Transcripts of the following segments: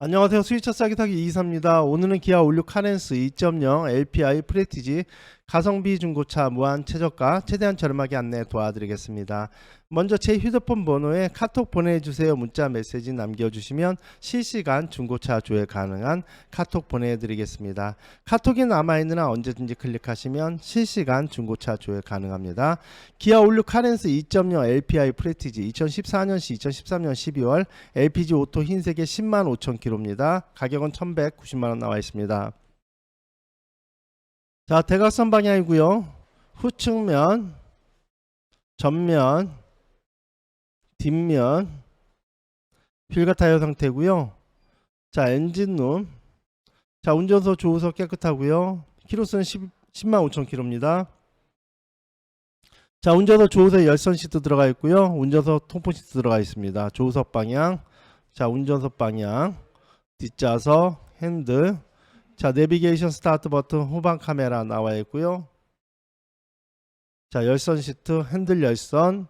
안녕하세요. 스위처 싸기 타기 이사입니다. 오늘은 기아 올류 카렌스 2.0 LPI 프레티지 가성비 중고차 무한 최저가 최대한 저렴하게 안내 도와드리겠습니다. 먼저 제 휴대폰 번호에 카톡 보내주세요 문자 메시지 남겨주시면 실시간 중고차 조회 가능한 카톡 보내드리겠습니다. 카톡이 남아있느나 언제든지 클릭하시면 실시간 중고차 조회 가능합니다. 기아 올류 카렌스 2.0 LPI 프레티지 2014년시 2013년 12월 LPG 오토 흰색의 10만 5천 킬로입니다. 가격은 1,190만 원 나와 있습니다. 자, 대각선 방향이고요. 후측면, 전면, 뒷면, 휠과 타이어 상태고요. 자, 엔진룸. 자, 운전석, 조우석 깨끗하고요. 키로수는 10, 10만 5천 킬로입니다. 자, 운전석 조우석 열선 시트 들어가 있고요. 운전석 통풍 시트 들어가 있습니다. 조우석 방향. 자, 운전석 방향. 뒷좌석, 핸들. 자, 내비게이션 스타트 버튼 후방 카메라 나와 있고요. 자, 열선 시트, 핸들 열선,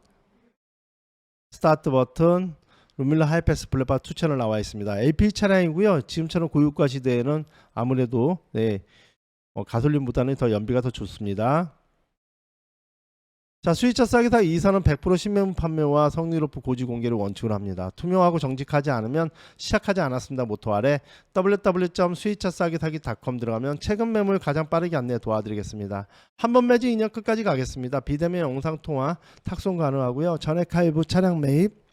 스타트 버튼, 루밀러 하이패스 블랙바 투 채널 나와 있습니다. LP 차량이고요. 지금처럼 고유가 시대에는 아무래도 네, 어, 가솔린보다는 더 연비가 더 좋습니다. 자, 수입차 싸게 사 이사는 100% 신매물 판매와 성능 높은 고지 공개를 원칙으로 합니다. 투명하고 정직하지 않으면 시작하지 않았습니다. 모토 아래 www.수입차싸게사기.com 들어가면 최근 매물 가장 빠르게 안내 도와드리겠습니다. 한 번 매진 2년 끝까지 가겠습니다. 비대면 영상 통화 탁송 가능하고요. 전액 할부 차량 매입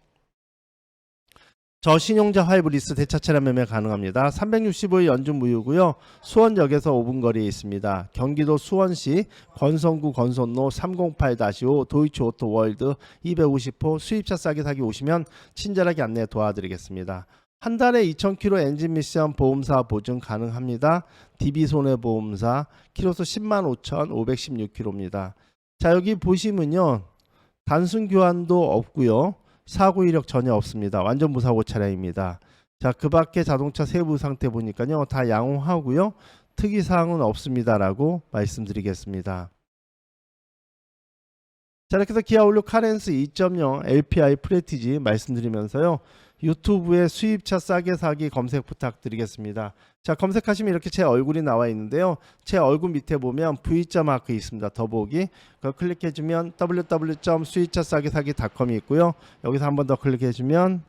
저신용자 할부 리스 대차 차량 매매 가능합니다. 365일 연중 무휴고요. 수원역에서 5분 거리에 있습니다. 경기도 수원시 건성구 건선로 308-5 도이치 오토 월드 250호 수입차 싸게 사기 오시면 친절하게 안내 도와드리겠습니다. 한 달에 2,000km 엔진 미션 보험사 보증 가능합니다. DB 손해보험사 키로수 10만 5,516km입니다. 자 여기 보시면요 단순 교환도 없고요. 사고 이력 전혀 없습니다. 완전 무사고 차량입니다. 자, 그 밖에 자동차 세부 상태 보니까요. 다 양호하고요. 특이 사항은 없습니다라고 말씀드리겠습니다. 자, 이렇게 해서 기아 올류 카렌스 2.0 LPI 프레티지 말씀드리면서요. 유튜브에 수입차 싸게 사기 검색 부탁드리겠습니다. 자, 검색하시면 이렇게 제 얼굴이 나와 있는데요. 제 얼굴 밑에 보면 V자 마크 있습니다. 더보기. 그걸 클릭해주면 www.수입차 싸게 사기.com이 있고요. 여기서 한 번 더 클릭해주면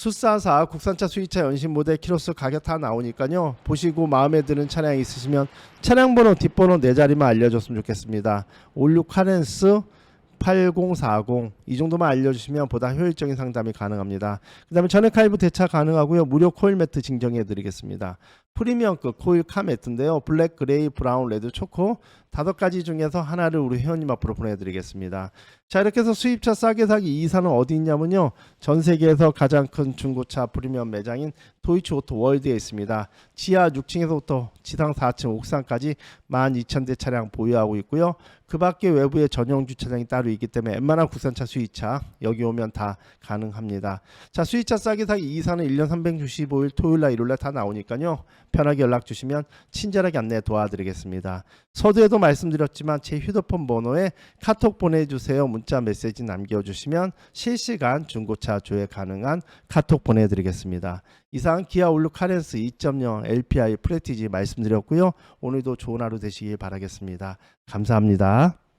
수사사 국산차 수입차 연신 모델 키로수 가격 다 나오니까요. 보시고 마음에 드는 차량 있으시면 차량 번호 뒷번호 네 자리만 알려줬으면 좋겠습니다. 올류 카렌스 8040 이 정도만 알려주시면 보다 효율적인 상담이 가능합니다. 그 다음에 전액 할부 대차 가능하고요. 무료 코일 매트 증정해 드리겠습니다. 프리미엄급 코일 카 매트인데요. 블랙, 그레이, 브라운, 레드, 초코 다섯 가지 중에서 하나를 우리 회원님 앞으로 보내드리겠습니다. 자 이렇게 해서 수입차 싸게 사기 이사는 어디 있냐면요. 전 세계에서 가장 큰 중고차 프리미엄 매장인 도이치 오토 월드에 있습니다. 지하 6층에서부터 지상 4층 옥상까지 12,000대 차량 보유하고 있고요. 그 밖에 외부에 전용 주차장이 따로 있기 때문에 웬만한 국산차 수입차 여기 오면 다 가능합니다. 자 수입차 싸게 사기 이사는 1년 365일 토요일 날 일요일 날 다 나오니까요. 편하게 연락 주시면 친절하게 안내 도와드리겠습니다. 서두에도 말씀드렸지만 제 휴대폰 번호에 카톡 보내주세요. 문자 메시지 남겨주시면 실시간 중고차 조회 가능한 카톡 보내드리겠습니다. 이상 기아 올류 카렌스 2.0 LPI 프레티지 말씀드렸고요. 오늘도 좋은 하루 되시길 바라겠습니다. 감사합니다.